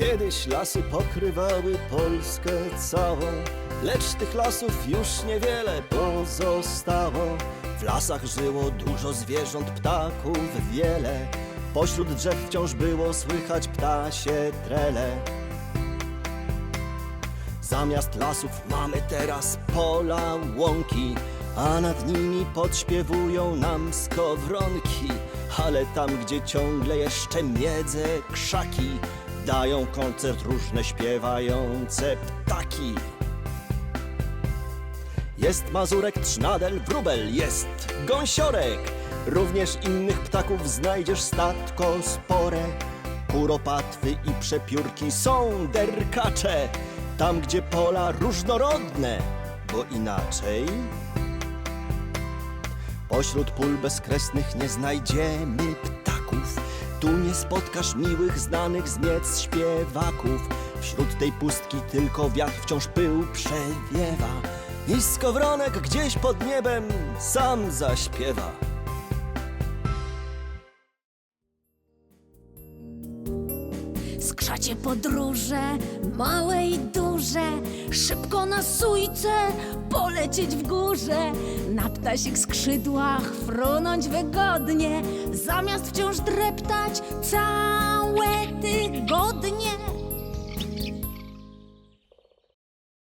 Kiedyś lasy pokrywały Polskę całą, lecz tych lasów już niewiele pozostało. W lasach żyło dużo zwierząt, ptaków wiele. Pośród drzew wciąż było słychać ptasie trele. Zamiast lasów mamy teraz pola, łąki, a nad nimi podśpiewują nam skowronki. Ale tam, gdzie ciągle jeszcze miedzę krzaki, dają koncert różne śpiewające ptaki. Jest mazurek, trznadel, wróbel, jest gąsiorek. Również innych ptaków znajdziesz statko spore. Kuropatwy i przepiórki są derkacze. Tam, gdzie pola różnorodne, bo inaczej. Pośród pól bezkresnych nie znajdziemy ptaków. Tu nie spotkasz miłych, znanych z śpiewaków. Wśród tej pustki tylko wiatr wciąż pył przewiewa. I skowronek gdzieś pod niebem sam zaśpiewa. Skrzacie podróże, małe i duże, szybko na sójce polecieć w górze, na ptasich skrzydłach frunąć wygodnie, zamiast wciąż dreptać tygodnie.